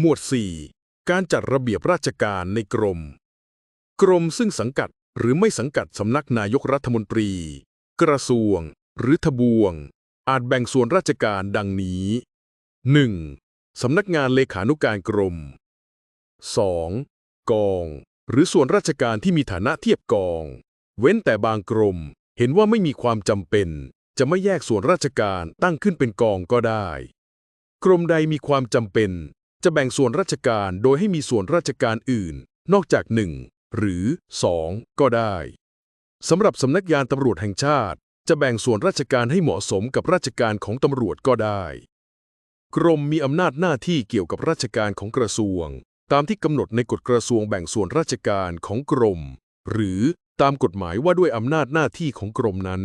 หมวด 4 การจัดระเบียบราชการในกรม กรมซึ่งสังกัดหรือไม่สังกัดสำนักนายกรัฐมนตรี กระทรวง หรือทบวง อาจแบ่งส่วนราชการดังนี้ 1. สำนักงานเลขานุการกรม 2. กอง หรือส่วนราชการที่มีฐานะเทียบกอง เว้นแต่บางกรม เห็นว่าไม่มีความจำเป็น จะไม่แยกส่วนราชการตั้งขึ้นเป็นกองก็ได้ กรมใดมีความจำเป็น จะแบ่งส่วนราชการโดยให้มีส่วนราชการอื่น นอกจาก 1 หรือ 2 ก็ได้สำหรับสำนักงานตำรวจแห่งชาติ จะแบ่งส่วนราชการให้เหมาะสมกับราชการของตำรวจก็ได้ กรมมีอำนาจหน้าที่เกี่ยวกับราชการของกระทรวง ตามที่กำหนดในกฎกระทรวงแบ่งส่วนราชการของกรม หรือตามกฎหมายว่าด้วยอำนาจหน้าที่ของกรมนั้น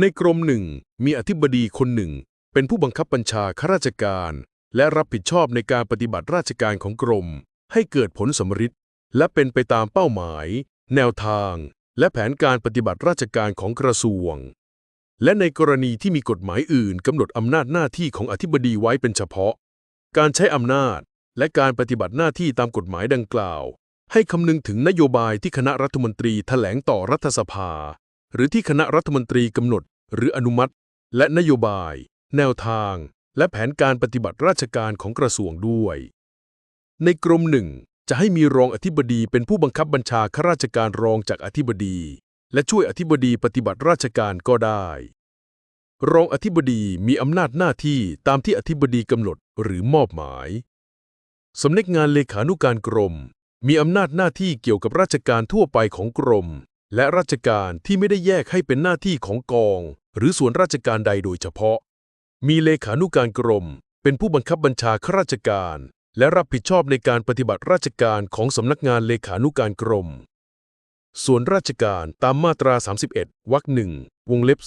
ในกรมหนึ่งมีอธิบดีคนหนึ่ง เป็นผู้บังคับบัญชาข้าราชการ และรับผิดชอบในการปฏิบัติราชการของกรม ให้เกิดผลสำฤทธิ์และเป็นไปตามเป้าหมาย แนวทาง และแผนการปฏิบัติราชการของกระทรวง และในกรณีที่มีกฎหมายอื่นกำหนดอำนาจหน้าที่ของอธิบดีไว้เป็นเฉพาะ การใช้อำนาจและการปฏิบัติหน้าที่ตามกฎหมายดังกล่าว ให้คำนึงถึงนโยบายที่คณะรัฐมนตรีแถลงต่อรัฐสภา หรือที่คณะรัฐมนตรีกำหนด หรืออนุมัติ และนโยบาย แนวทาง และแผนการปฏิบัติราชการของกระทรวงด้วย ในกรมหนึ่งจะให้มีรองอธิบดีเป็นผู้บังคับบัญชาข้าราชการรองจากอธิบดี และช่วยอธิบดีปฏิบัติราชการก็ได้ รองอธิบดีมีอำนาจหน้าที่ตามที่อธิบดีกำหนดหรือมอบหมาย สำนักงานเลขานุการกรม มีอำนาจหน้าที่เกี่ยวกับราชการทั่วไปของกรม และราชการที่ไม่ได้แยกให้เป็นหน้าที่ของกอง หรือส่วนราชการใดโดยเฉพาะ มีเลขานุการกรม เป็นผู้บังคับบัญชาข้าราชการ และรับผิดชอบในการปฏิบัติราชการของสำนักงานเลขานุการกรม ส่วนราชการตามมาตรา 31 วรรคหนึ่งวงเล็บ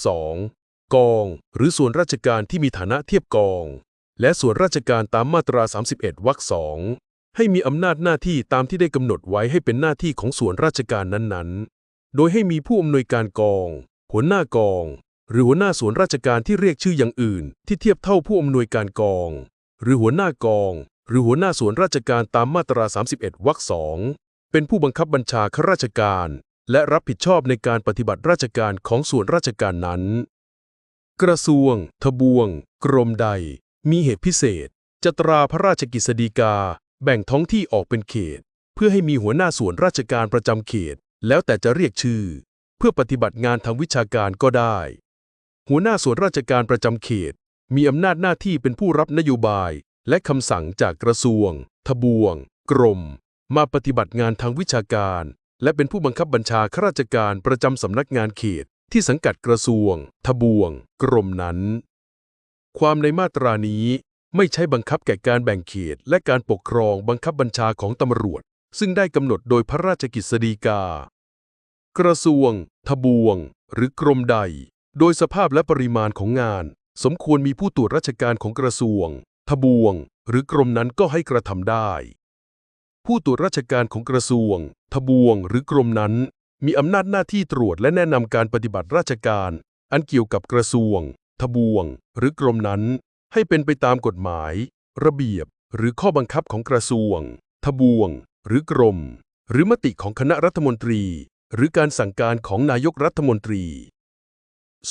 2กอง หรือส่วนราชการที่มีฐานะเทียบกอง และส่วนราชการตามมาตรา 31 วรรคสองให้มีอำนาจหน้าที่ตามที่ได้กำหนดไว้ให้เป็นหน้าที่ของส่วนราชการนั้นๆ โดยให้มีผู้อำนวยการกอง หัวหน้ากอง หรือหัวหน้าส่วนราชการที่เรียกชื่ออย่างอื่น ที่เทียบเท่าผู้อำนวยการกอง หรือหัวหน้ากอง หรือหัวหน้าส่วนราชการตามมาตรา 31วรรคสองเป็นผู้บังคับบัญชาข้าราชการ และรับผิดชอบในการปฏิบัติราชการของส่วนราชการนั้น กระทรวง ทบวง กรมใด มีเหตุพิเศษ จะตราพระราชกิจสฎีกา แบ่งท้องที่ออกเป็นเขต เพื่อให้มีหัวหน้าส่วนราชการประจำเขต แล้วแต่จะเรียกชื่อ เพื่อปฏิบัติงานทางวิชาการก็ได้ หัวหน้าส่วนราชการประจำเขต มีอำนาจหน้าที่เป็นผู้รับนโยบาย และคำสั่งจากกระทรวง ทบวง กรม มาปฏิบัติงานทางวิชาการ และเป็นผู้บังคับบัญชาข้าราชการประจำสำนักงานเขต ที่สังกัดกระทรวง ทบวง กรมนั้น ความในมาตรานี้ไม่ใช่บังคับแก่การแบ่งเขต และการปกครองบังคับบัญชาของตำรวจ ซึ่งได้กำหนดโดยพระราชกิจสฎีกา กระทรวง ทบวง หรือกรมใด โดยสภาพและปริมาณของงาน สมควรมีผู้ตรวจราชการของกระทรวง ทบวง หรือกรมนั้นก็ให้กระทำได้ ผู้ตรวจราชการของกระทรวง ทบวง หรือกรมนั้น มีอำนาจหน้าที่ตรวจและแนะนำการปฏิบัติราชการ อันเกี่ยวกับกระทรวง ทบวง หรือกรมนั้น ให้เป็นไปตามกฎหมาย ระเบียบ หรือข้อบังคับของกระทรวง ทบวง หรือกรม หรือมติของคณะรัฐมนตรี หรือการสั่งการของนายกรัฐมนตรี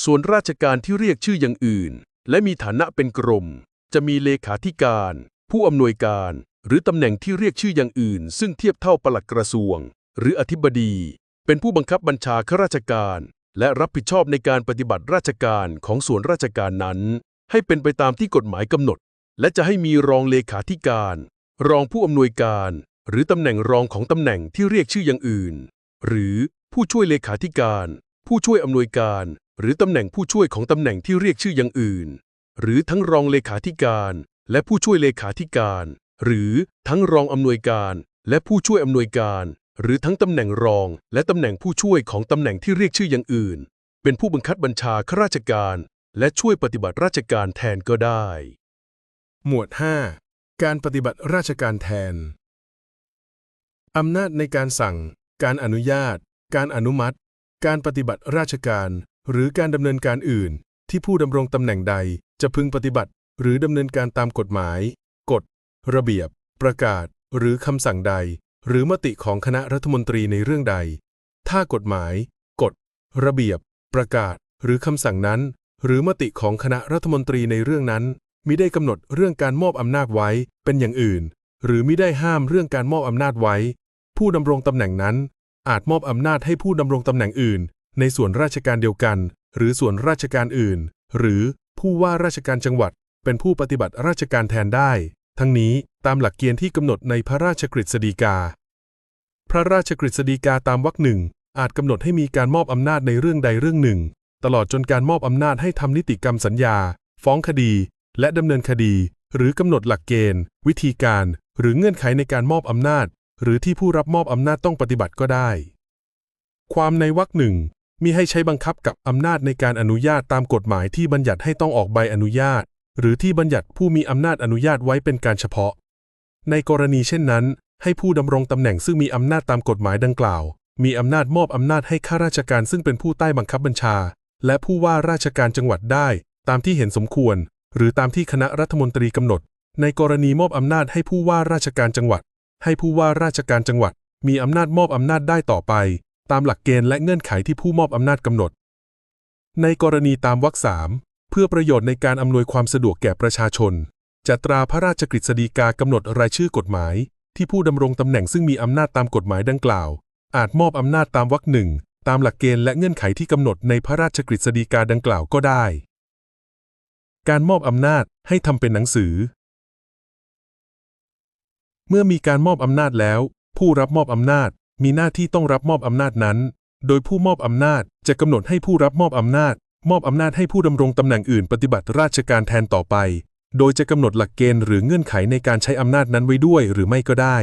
ส่วนราชการที่เรียกชื่ออย่างอื่น และมีฐานะเป็นกรม จะมีเลขาธิการ ผู้อำนวยการ หรือตำแหน่งที่เรียกชื่ออย่างอื่น ซึ่งเทียบเท่าปลัดกระทรวง หรืออธิบดี เป็นผู้บังคับบัญชาข้าราชการ และรับผิดชอบในการปฏิบัติราชการของส่วนราชการนั้น ให้เป็นไปตามที่กฎหมายกำหนด และจะให้มีรองเลขาธิการ รองผู้อำนวยการ หรือตำแหน่งรองของตำแหน่งที่เรียกชื่ออย่างอื่น หรือผู้ช่วยเลขาธิการ ผู้ช่วยอำนวยการ หรือตำแหน่งผู้ช่วยของตำแหน่งที่เรียกชื่ออย่างอื่น หรือทั้งรองเลขาธิการ และผู้ช่วยเลขาธิการ หรือทั้งรองอำนวยการ และผู้ช่วยอำนวยการ หรือทั้งตำแหน่งรอง และตำแหน่งผู้ช่วยของตำแหน่งที่เรียกชื่ออย่างอื่น เป็นผู้บังคับบัญชาข้าราชการ และช่วยปฏิบัติราชการแทนก็ได้ หมวด 5 การปฏิบัติราชการแทนอำนาจในการสั่ง การอนุญาต การอนุมัติ การปฏิบัติราชการ หรือการดำเนินการอื่น ที่ผู้ดำรงตำแหน่งใดจะพึงปฏิบัติ หรือดำเนินการตามกฎหมาย กฎ ระเบียบ ประกาศ หรือคำสั่งใด หรือมติของคณะรัฐมนตรีในเรื่องใด ถ้ากฎหมาย กฎ ระเบียบ ประกาศ หรือคำสั่งนั้น หรือมติของคณะรัฐมนตรีในเรื่องนั้นมิได้กำหนดเรื่องการมอบอำนาจไว้เป็นอย่างอื่น หรือมิได้ห้ามเรื่องการมอบอำนาจไว้ ผู้ดำรงตำแหน่งนั้นอาจมอบอำนาจให้ผู้ดำรงตำแหน่งอื่น ในส่วนราชการเดียวกัน หรือส่วนราชการอื่น หรือผู้ว่าราชการจังหวัด เป็นผู้ปฏิบัติราชการแทนได้ ทั้งนี้ตามหลักเกณฑ์ที่กำหนดในพระราชกฤษฎีกา พระราชกฤษฎีกาตามวรรคหนึ่งอาจกำหนดให้มีการมอบอำนาจในเรื่องใดเรื่องหนึ่ง ตลอดจนการมอบอำนาจให้ทำนิติกรรมสัญญา ฟ้องคดี และดำเนินคดี หรือกำหนดหลักเกณฑ์ วิธีการ หรือเงื่อนไขในการมอบอำนาจ หรือที่ผู้รับมอบอำนาจต้องปฏิบัติก็ได้ ความในวรรคหนึ่ง มีให้ใช้บังคับกับอำนาจในการอนุญาตตามกฎหมายที่บัญญัติให้ต้องออกใบอนุญาต หรือที่บัญญัติผู้มีอำนาจอนุญาตไว้เป็นการเฉพาะ ในกรณีเช่นนั้น ให้ผู้ดำรงตำแหน่งซึ่งมีอำนาจตามกฎหมายดังกล่าว มีอำนาจมอบอำนาจให้ข้าราชการซึ่งเป็นผู้ใต้บังคับบัญชา และผู้ว่าราชการจังหวัดได้ ตามที่เห็นสมควร หรือตามที่คณะรัฐมนตรีกำหนด ในกรณีมอบอำนาจให้ผู้ว่าราชการจังหวัด ให้ผู้ว่าราชการจังหวัด มีอำนาจมอบอำนาจได้ต่อไป ตามหลักเกณฑ์และเงื่อนไขที่ผู้มอบอำนาจกำหนด ในกรณีตามวรรคสามเพื่อประโยชน์ในการอำนวยความสะดวกแก่ประชาชนจัตราพระราชกฤษฎีกากำหนดรายชื่อกฎหมาย ที่ผู้ดำรงตำแหน่งซึ่งมีอำนาจตามกฎหมายดังกล่าว อาจมอบอำนาจตามวรรคหนึ่งตามหลักเกณฑ์และเงื่อนไขที่กำหนดในพระราชกฤษฎีกาดังกล่าวก็ได้ การมอบอำนาจให้ทำเป็นหนังสือ เมื่อมีการมอบอำนาจแล้ว ผู้รับมอบอำนาจ มีหน้าที่ต้องรับมอบอำนาจนั้น โดยผู้มอบอำนาจจะกำหนดให้ผู้รับมอบอำนาจ มอบอำนาจให้ผู้ดำรงตำแหน่งอื่นปฏิบัติราชการแทนต่อไป โดยจะกำหนดหลักเกณฑ์หรือเงื่อนไขในการใช้อำนาจนั้นไว้ด้วยหรือไม่ก็ได้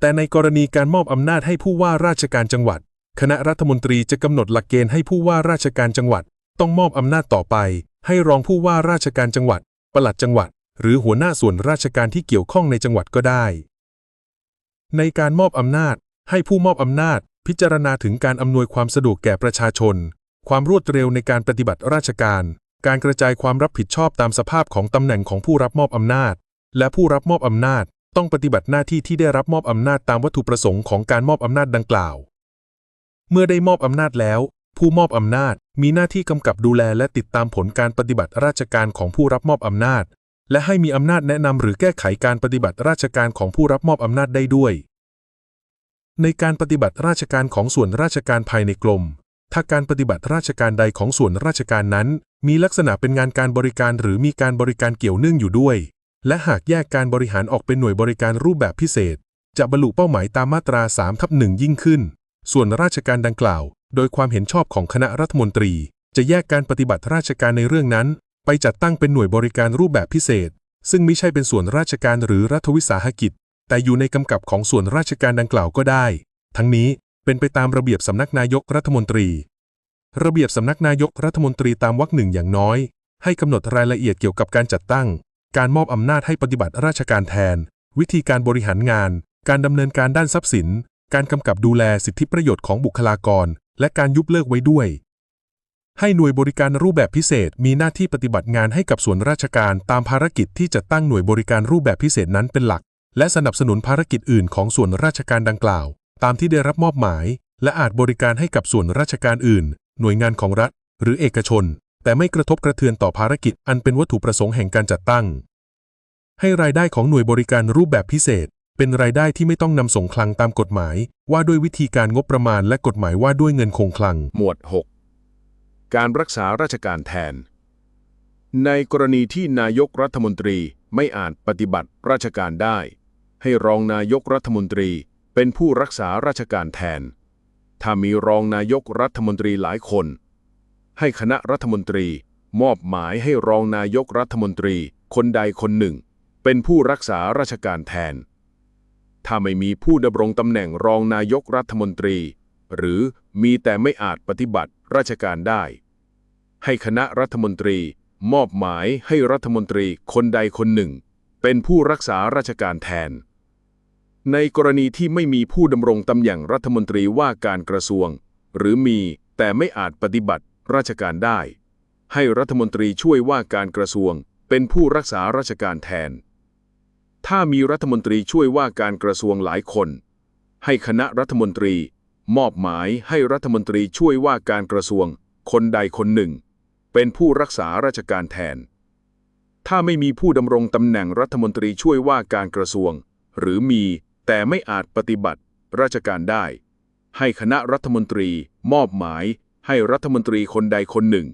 แต่ในกรณีการมอบอำนาจให้ผู้ว่าราชการจังหวัด คณะรัฐมนตรีจะกำหนดหลักเกณฑ์ให้ผู้ว่าราชการจังหวัด ต้องมอบอำนาจต่อไป ให้รองผู้ว่าราชการจังหวัดปลัดจังหวัด หรือหัวหน้าส่วนราชการที่เกี่ยวข้องในจังหวัดก็ได้ ในการมอบอำนาจ ให้ผู้มอบอำนาจ พิจารณาถึงการอำนวยความสะดวกแก่ประชาชน ความรวดเร็วในการปฏิบัติราชการ การกระจายความรับผิดชอบตามสภาพของตำแหน่งของผู้รับมอบอำนาจ และผู้รับมอบอำนาจ ต้องปฏิบัติหน้าที่ที่ได้รับมอบอำนาจตามวัตถุประสงค์ของการมอบอำนาจดังกล่าว เมื่อได้มอบอำนาจแล้ว ผู้มอบอำนาจมีหน้าที่กำกับดูแลและติดตามผลการปฏิบัติราชการของผู้รับมอบอำนาจ และให้มีอำนาจแนะนำหรือแก้ไขการปฏิบัติราชการของผู้รับมอบอำนาจได้ด้วย ในการปฏิบัติราชการของส่วนราชการภายในกรม ถ้าการปฏิบัติราชการใดของส่วนราชการนั้น มีลักษณะเป็นงานการบริการหรือมีการบริการเกี่ยวเนื่องอยู่ด้วย และหากแยกการบริหารออกเป็นหน่วยบริการรูปแบบพิเศษ จะบรรลุเป้าหมายตามมาตรา3ทับหนึ่งยิ่งขึ้น ส่วนราชการดังกล่าว โดยความเห็นชอบของคณะรัฐมนตรี จะแยกการปฏิบัติราชการในเรื่องนั้น ไปจัดตั้งเป็นหน่วยบริการรูปแบบพิเศษ ซึ่งไม่ใช่เป็นส่วนราชการหรือรัฐวิสาหกิจ แต่อยู่ในกำกับของส่วนราชการดังกล่าวก็ได้ ทั้งนี้เป็นไปตามระเบียบสำนักนายกรัฐมนตรี ระเบียบสำนักนายกรัฐมนตรีตามวรรคหนึ่งอย่างน้อย ให้กำหนดรายละเอียดเกี่ยวกับการจัดตั้ง การมอบอำนาจให้ปฏิบัติราชการแทน วิธีการบริหารงาน การดำเนินการด้านทรัพย์สิน การกำกับดูแลสิทธิประโยชน์ของบุคลากร และการยุบเลิกไว้ด้วย ให้หน่วยบริการรูปแบบพิเศษมีหน้าที่ปฏิบัติงานให้กับส่วนราชการตามภารกิจที่จะตั้งหน่วยบริการรูปแบบพิเศษนั้นเป็นหลัก และสนับสนุนภารกิจอื่นของส่วนราชการดังกล่าว ตามที่ได้รับมอบหมาย และอาจบริการให้กับส่วนราชการอื่น หน่วยงานของรัฐ หรือเอกชน แต่ไม่กระทบกระเทือนต่อภารกิจอันเป็นวัตถุประสงค์แห่งการจัดตั้ง ให้รายได้ของหน่วยบริการรูปแบบพิเศษ เป็นรายได้ที่ไม่ต้องนำส่งคลังตามกฎหมาย ว่าด้วยวิธีการงบประมาณและกฎหมายว่าด้วยเงินคงคลัง หมวด 6 การรักษาราชการแทน ในกรณีที่นายกรัฐมนตรีไม่อาจปฏิบัติราชการได้ ให้รองนายกรัฐมนตรีเป็นผู้รักษาราชการแทน ถ้ามีรองนายกรัฐมนตรีหลายคน ให้คณะรัฐมนตรีมอบหมายให้รองนายกรัฐมนตรีคนใดคนหนึ่ง เป็นผู้รักษาราชการแทน ถ้าไม่มีผู้ดำรงตำแหน่งรองนายกรัฐมนตรี หรือมีแต่ไม่อาจปฏิบัติราชการได้ ให้คณะรัฐมนตรีมอบหมายให้รัฐมนตรีคนใดคนหนึ่ง เป็นผู้รักษาราชการแทน ในกรณีที่ไม่มีผู้ดำรงตำแหน่งรัฐมนตรีว่าการกระทรวง หรือมีแต่ไม่อาจปฏิบัติราชการได้ ให้รัฐมนตรีช่วยว่าการกระทรวง เป็นผู้รักษาราชการแทน ถ้ามีรัฐมนตรีช่วยว่าการกระทรวงหลายคน ให้คณะรัฐมนตรี มอบหมายให้รัฐมนตรีช่วยว่าการกระทรวง คนใดคนหนึ่ง เป็นผู้รักษาราชการแทน ถ้าไม่มีผู้ดำรงตำแหน่งรัฐมนตรีช่วยว่าการกระทรวง หรือมี แต่ไม่อาจปฏิบัติราชการได้ ให้คณะรัฐมนตรีมอบหมายให้รัฐมนตรีคนใดคนหนึ่ง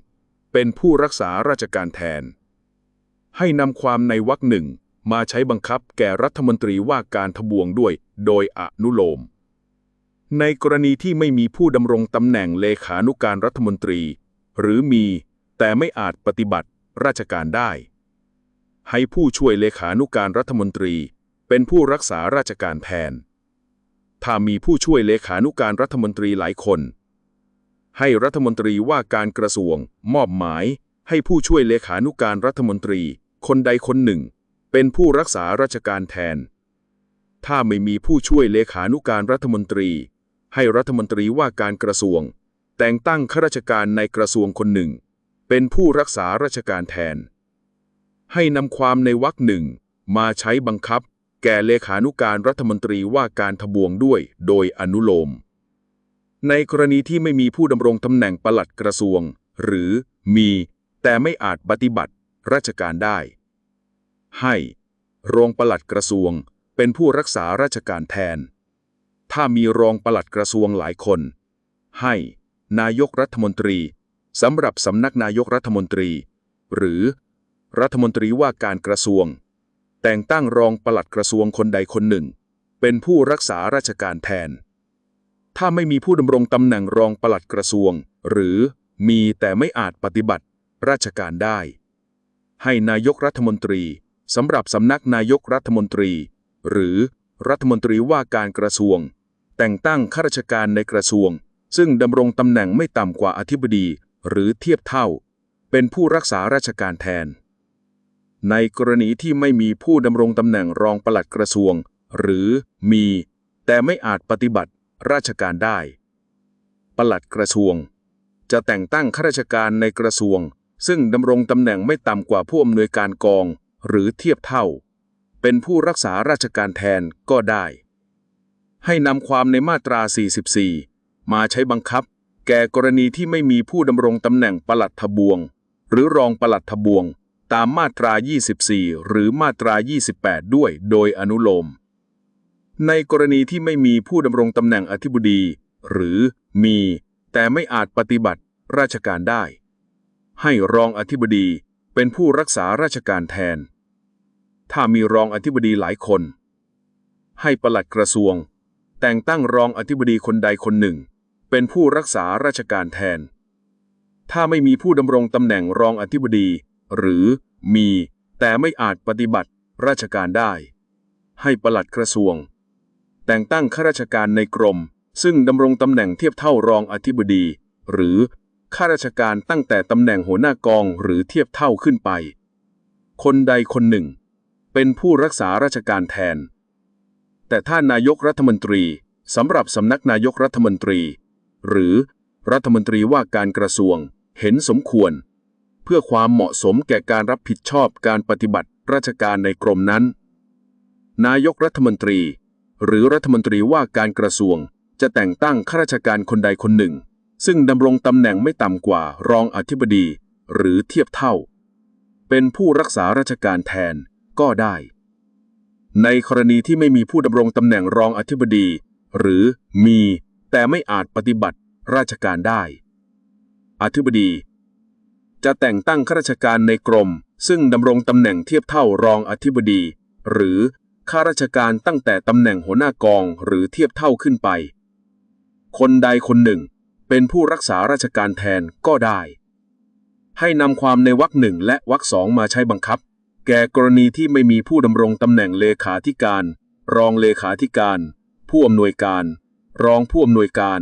เป็นผู้รักษาราชการแทน ให้นำความในวรรคหนึ่งมาใช้บังคับแก่รัฐมนตรีว่าการทบวงด้วยโดยอนุโลม ในกรณีที่ไม่มีผู้ดำรงตำแหน่งเลขานุการรัฐมนตรี หรือมีแต่ไม่อาจปฏิบัติราชการได้ ให้ผู้ช่วยเลขานุการรัฐมนตรี เป็นผู้รักษาราชการแทน ถ้ามีผู้ช่วยเลขานุการรัฐมนตรีหลายคน ให้รัฐมนตรีว่าการกระทรวง มอบหมาย ให้ผู้ช่วยเลขานุการรัฐมนตรี คนใดคนหนึ่ง เป็นผู้รักษาราชการแทน ถ้าไม่มีผู้ช่วยเลขานุการรัฐมนตรี ให้รัฐมนตรีว่าการกระทรวง แต่งตั้งข้าราชการในกระทรวงคนหนึ่ง เป็นผู้รักษาราชการแทน ให้นำความในวรรคหนึ่งมาใช้บังคับ แก่เลขานุการรัฐมนตรีว่าการทบวงด้วยโดยอนุโลม ในกรณีที่ไม่มีผู้ดำรงตำแหน่งปลัดกระทรวง หรือมีแต่ไม่อาจปฏิบัติราชการได้ ให้รองปลัดกระทรวงเป็นผู้รักษาราชการแทน ถ้ามีรองปลัดกระทรวงหลายคน ให้นายกรัฐมนตรีสำหรับสำนักนายกรัฐมนตรี หรือรัฐมนตรีว่าการกระทรวง แต่งตั้งรองปลัดกระทรวงคนใดคนหนึ่ง เป็นผู้รักษาราชการแทน ถ้าไม่มีผู้ดำรงตำแหน่งรองปลัดกระทรวง หรือมีแต่ไม่อาจปฏิบัติราชการได้ ให้นายกรัฐมนตรีสำหรับสำนักนายกรัฐมนตรี หรือรัฐมนตรีว่าการกระทรวง แต่งตั้งข้าราชการในกระทรวง ซึ่งดำรงตำแหน่งไม่ต่ำกว่าอธิบดี หรือเทียบเท่า เป็นผู้รักษาราชการแทน ในกรณีที่ไม่มีผู้ดำรงตำแหน่งรองปลัดกระทรวง หรือมี แต่ไม่อาจปฏิบัติราชการได้ ปลัดกระทรวง จะแต่งตั้งข้าราชการในกระทรวง ซึ่งดำรงตำแหน่งไม่ต่ำกว่าผู้อำนวยการกอง หรือเทียบเท่า เป็นผู้รักษาราชการแทนก็ได้ ให้นำความในมาตรา 44 มาใช้บังคับ แก่กรณีที่ไม่มีผู้ดำรงตำแหน่งปลัดทบวง หรือรองปลัดทบวง ตามมาตรา 24 หรือมาตรา 28 ด้วยโดยอนุโลม ในกรณีที่ไม่มีผู้ดำรงตำแหน่งอธิบดี หรือมี แต่ไม่อาจปฏิบัติราชการได้ ให้รองอธิบดีเป็นผู้รักษาราชการแทน ถ้ามีรองอธิบดีหลายคน ให้ปลัดกระทรวง แต่งตั้งรองอธิบดีคนใดคนหนึ่ง เป็นผู้รักษาราชการแทน ถ้าไม่มีผู้ดำรงตำแหน่งรองอธิบดี หรือมีแต่ไม่อาจปฏิบัติราชการได้ ให้ปลัดกระทรวง แต่งตั้งข้าราชการในกรม ซึ่งดำรงตำแหน่งเทียบเท่ารองอธิบดี หรือข้าราชการตั้งแต่ตำแหน่งหัวหน้ากองหรือเทียบเท่าขึ้นไป คนใดคนหนึ่ง เป็นผู้รักษาราชการแทน แต่ถ้านายกรัฐมนตรีสำหรับสำนักนายกรัฐมนตรี หรือรัฐมนตรีว่าการกระทรวงเห็นสมควร เพื่อความเหมาะสมแก่การรับผิดชอบการปฏิบัติราชการในกรมนั้น นายกรัฐมนตรี หรือรัฐมนตรีว่าการกระทรวง จะแต่งตั้งข้าราชการคนใดคนหนึ่ง ซึ่งดำรงตำแหน่งไม่ต่ำกว่ารองอธิบดี หรือเทียบเท่า เป็นผู้รักษาราชการแทนก็ได้ ในกรณีที่ไม่มีผู้ดำรงตำแหน่งรองอธิบดี หรือมีแต่ไม่อาจปฏิบัติราชการได้ อธิบดี จะแต่งตั้งข้าราชการในกรม ซึ่งดำรงตำแหน่งเทียบเท่ารองอธิบดี หรือข้าราชการตั้งแต่ตำแหน่งหัวหน้ากองหรือเทียบเท่าขึ้นไป คนใดคนหนึ่ง เป็นผู้รักษาราชการแทนก็ได้ ให้นำความในวรรคหนึ่งและวรรคสองมาใช้บังคับ แก่กรณีที่ไม่มีผู้ดำรงตำแหน่งเลขาธิการ รองเลขาธิการ ผู้อำนวยการ รองผู้อำนวยการ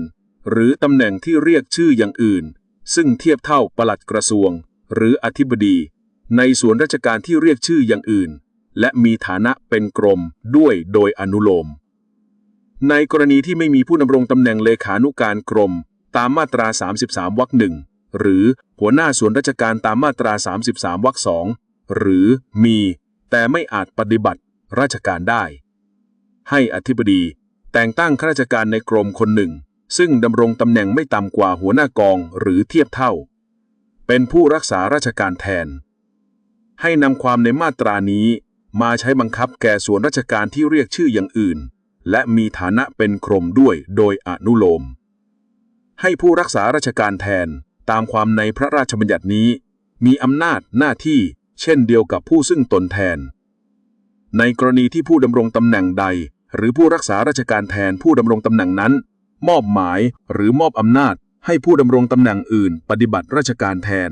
หรือตำแหน่งที่เรียกชื่ออย่างอื่น ซึ่งเทียบเท่าปลัดกระทรวง หรืออธิบดี ในส่วนราชการที่เรียกชื่ออย่างอื่น และมีฐานะเป็นกรมด้วยโดยอนุโลม ในกรณีที่ไม่มีผู้ดำรงตำแหน่งเลขานุการกรม ตามมาตรา 33วรรคหนึ่งหรือหัวหน้าส่วนราชการตามมาตรา 33วรรคสองหรือมี แต่ไม่อาจปฏิบัติราชการได้ ให้อธิบดีแต่งตั้งข้าราชการในกรมคนหนึ่ง ซึ่งดำรงตำแหน่งไม่ต่ำกว่าหัวหน้ากองหรือเทียบเท่า เป็นผู้รักษาราชการแทน ให้นำความในมาตรานี้มาใช้บังคับแก่ส่วนราชการที่เรียกชื่ออย่างอื่น และมีฐานะเป็นกรมด้วยโดยอนุโลม ให้ผู้รักษาราชการแทนตามความในพระราชบัญญัตินี้ มีอำนาจหน้าที่เช่นเดียวกับผู้ซึ่งตนแทน ในกรณีที่ผู้ดำรงตำแหน่งใด หรือผู้รักษาราชการแทนผู้ดำรงตำแหน่งนั้น มอบหมายหรือมอบอำนาจให้ผู้ดำรงตำแหน่งอื่น ปฏิบัติราชการแทน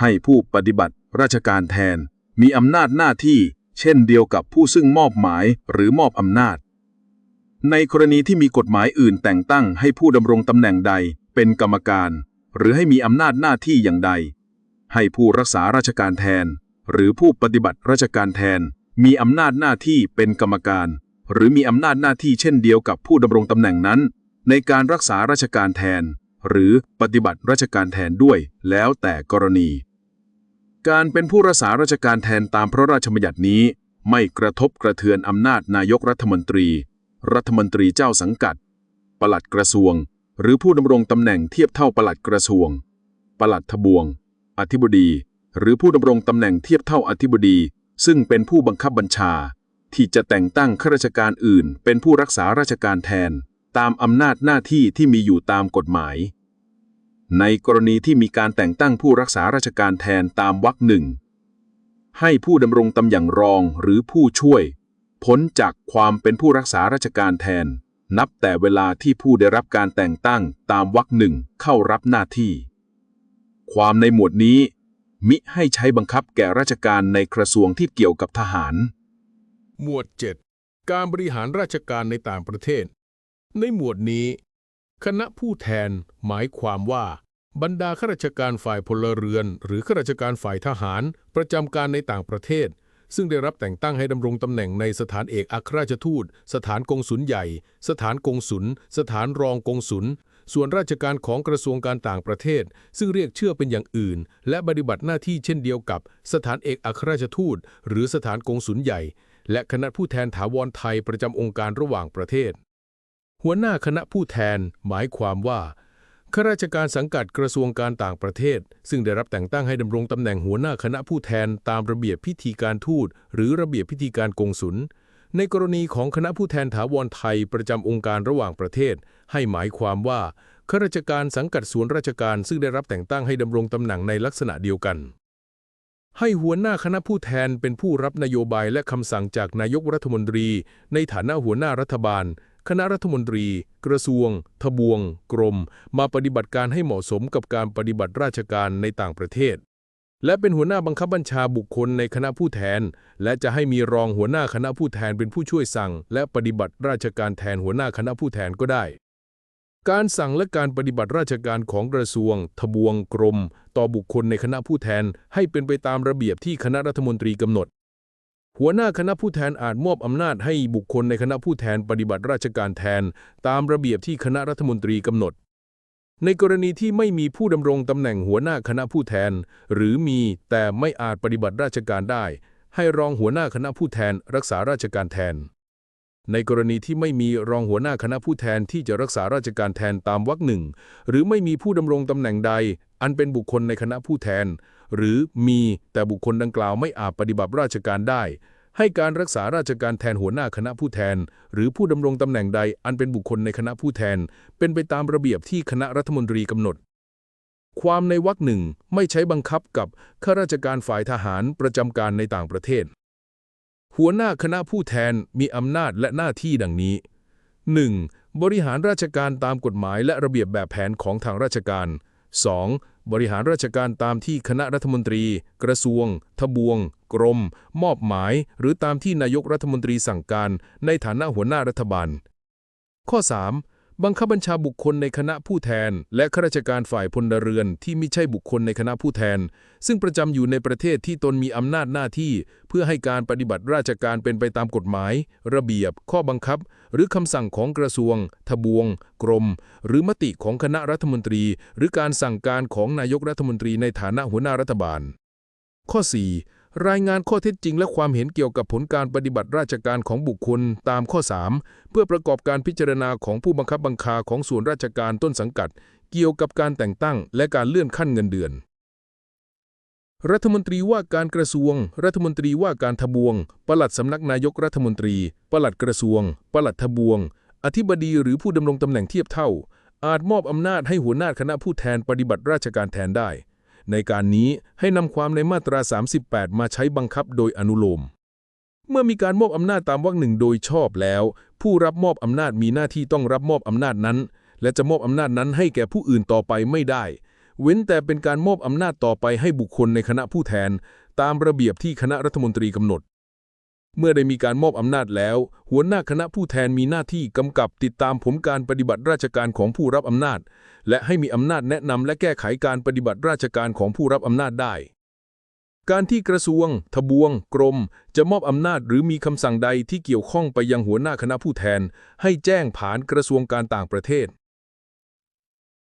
ให้ผู้ปฏิบัติราชการแทน มีอำนาจหน้าที่ เช่นเดียวกับผู้ซึ่งมอบหมายหรือมอบอำนาจ ในกรณีที่มีกฎหมายอื่นแต่งตั้งให้ผู้ดำรงตำแหน่งใดเป็นกรรมการ หรือให้มีอำนาจหน้าที่อย่างใด ให้ผู้รักษาราชการแทน หรือผู้ปฏิบัติราชการแทน มีอำนาจหน้าที่เป็นกรรมการ หรือมีอำนาจหน้าที่เช่นเดียวกับผู้ดำรงตำแหน่งนั้น ในการรักษาราชการแทน หรือปฏิบัติราชการแทนด้วย แล้วแต่กรณี การเป็นผู้รักษาราชการแทนตามพระราชบัญญัตินี้ ไม่กระทบกระเทือนอำนาจนายกรัฐมนตรี รัฐมนตรีเจ้าสังกัด ปลัดกระทรวง หรือผู้ดำรงตำแหน่งเทียบเท่าปลัดกระทรวง ปลัดทบวง อธิบดี หรือผู้ดำรงตำแหน่งเทียบเท่าอธิบดี ซึ่งเป็นผู้บังคับบัญชา ที่จะแต่งตั้งข้าราชการอื่น เป็นผู้รักษาราชการแทน ตามอำนาจหน้าที่ที่มีอยู่ตามกฎหมาย ในกรณีที่มีการแต่งตั้งผู้รักษาราชการแทนตามวรรคหนึ่ง ให้ผู้ดำรงตำแหน่งรองหรือผู้ช่วย พ้นจากความเป็นผู้รักษาราชการแทน นับแต่เวลาที่ผู้ได้รับการแต่งตั้งตามวรรคหนึ่งเข้ารับหน้าที่ ความในหมวดนี้มิให้ใช้บังคับแก่ราชการในกระทรวงที่เกี่ยวกับทหาร หมวด 7 การบริหารราชการในต่างประเทศ ในหมวดนี้ คณะผู้แทนหมายความว่า บรรดาข้าราชการฝ่ายพลเรือน หรือข้าราชการฝ่ายทหาร ประจำการในต่างประเทศ ซึ่งได้รับแต่งตั้งให้ดำรงตำแหน่งในสถานเอกอัครราชทูต สถานกงสุลใหญ่ สถานกงสุล สถานรองกงสุลส่วนราชการของกระทรวงการต่างประเทศ ซึ่งเรียกเชื่อเป็นอย่างอื่น และปฏิบัติหน้าที่เช่นเดียวกับสถานเอกอัครราชทูต หรือสถานกงสุลใหญ่ และคณะผู้แทนถาวรไทยประจำองค์การระหว่างประเทศ หัวหน้าคณะผู้แทนหมายความว่าข้าราชการสังกัดกระทรวงการต่างประเทศ ซึ่งได้รับแต่งตั้งให้ดำรงตำแหน่งหัวหน้าคณะผู้แทนตามระเบียบพิธีการทูต หรือระเบียบพิธีการกงสุล ในกรณีของคณะผู้แทนถาวรไทยประจำองค์การระหว่างประเทศ ให้หมายความว่าข้าราชการสังกัดส่วนราชการซึ่งได้รับแต่งตั้งให้ดำรงตำแหน่งในลักษณะเดียวกัน ให้หัวหน้าคณะผู้แทนเป็นผู้รับนโยบายและคำสั่งจากนายกรัฐมนตรี ในฐานะหัวหน้ารัฐบาล คณะรัฐมนตรี กระทรวง ทบวง กรม มาปฏิบัติการให้เหมาะสมกับการปฏิบัติราชการในต่างประเทศ และเป็นหัวหน้าบังคับบัญชาบุคคลในคณะผู้แทน และจะให้มีรองหัวหน้าคณะผู้แทนเป็นผู้ช่วยสั่ง และปฏิบัติราชการแทนหัวหน้าคณะผู้แทนก็ได้ การสั่งและการปฏิบัติราชการของกระทรวง ทบวงกรม ต่อบุคคลในคณะผู้แทนให้เป็นไปตามระเบียบที่คณะรัฐมนตรีกำหนด หัวหน้าคณะผู้แทนอาจมอบอำนาจให้บุคคลในคณะผู้แทนปฏิบัติราชการแทน ตามระเบียบที่คณะรัฐมนตรีกำหนด ในกรณีที่ไม่มีผู้ดำรงตำแหน่งหัวหน้าคณะผู้แทน หรือมีแต่ไม่อาจปฏิบัติราชการได้ ให้รองหัวหน้าคณะผู้แทนรักษาราชการแทน ในกรณีที่ไม่มีรองหัวหน้าคณะผู้แทนที่จะรักษาราชการแทนตามวรรคหนึ่ง หรือไม่มีผู้ดำรงตำแหน่งใด อันเป็นบุคคลในคณะผู้แทน หรือมีแต่บุคคลดังกล่าวไม่อาจปฏิบัติราชการได้ ให้การรักษาราชการแทนหัวหน้าคณะผู้แทน หรือผู้ดำรงตำแหน่งใด อันเป็นบุคคลในคณะผู้แทน เป็นไปตามระเบียบที่คณะรัฐมนตรีกำหนด ความในวรรคหนึ่งไม่ใช้บังคับกับข้าราชการฝ่ายทหารประจำการในต่างประเทศ หัวหน้าคณะผู้แทนมีอำนาจและหน้าที่ดังนี้ 1. บริหารราชการตามกฎหมายและระเบียบแบบแผนของทางราชการ 2. บริหารราชการตามที่คณะรัฐมนตรี กระทรวง ทบวง กรม มอบหมาย หรือตามที่นายกรัฐมนตรีสั่งการ ในฐานะหัวหน้ารัฐบาล ข้อ 3. บังคับบัญชาบุคคลในคณะผู้แทน และข้าราชการฝ่ายพลเรือนที่ไม่ใช่บุคคลในคณะผู้แทน ซึ่งประจำอยู่ในประเทศที่ตนมีอำนาจหน้าที่ เพื่อให้การปฏิบัติราชการเป็นไปตามกฎหมาย ระเบียบ ข้อบังคับ หรือคำสั่งของกระทรวง ทบวง กรม หรือมติของคณะรัฐมนตรี หรือการสั่งการของนายกรัฐมนตรีในฐานะหัวหน้ารัฐบาล ข้อ 4 รายงานข้อเท็จจริงและความเห็นเกี่ยวกับผลการปฏิบัติราชการของบุคคลตามข้อ 3 เพื่อประกอบการพิจารณาของผู้บังคับบัญชาของส่วนราชการต้นสังกัด เกี่ยวกับการแต่งตั้งและการเลื่อนขั้นเงินเดือน รัฐมนตรีว่าการกระทรวง รัฐมนตรีว่าการทบวง ปลัดสำนักนายกรัฐมนตรี ปลัดกระทรวง ปลัดทบวง อธิบดีหรือผู้ดำรงตำแหน่งเทียบเท่า อาจมอบอำนาจให้หัวหน้าคณะผู้แทนปฏิบัติราชการแทนได้ ในการนี้ให้นำความในมาตรา 38 มาใช้บังคับโดยอนุโลม เมื่อมีการมอบอำนาจตามวรรคหนึ่งโดยชอบแล้ว ผู้รับมอบอำนาจมีหน้าที่ต้องรับมอบอำนาจนั้น และจะมอบอำนาจนั้นให้แก่ผู้อื่นต่อไปไม่ได้ เว้นแต่เป็นการมอบอำนาจต่อไปให้บุคคลในคณะผู้แทน ตามระเบียบที่คณะรัฐมนตรีกำหนด เมื่อได้มีการมอบอำนาจแล้ว หัวหน้าคณะผู้แทนมีหน้าที่กำกับติดตามผลการปฏิบัติราชการของผู้รับอำนาจ และให้มีอำนาจแนะนำและแก้ไขการปฏิบัติราชการของผู้รับอำนาจได้ การที่กระทรวง ทบวง กรม จะมอบอำนาจหรือมีคำสั่งใดที่เกี่ยวข้องไปยังหัวหน้าคณะผู้แทน ให้แจ้งผ่านกระทรวงการต่างประเทศ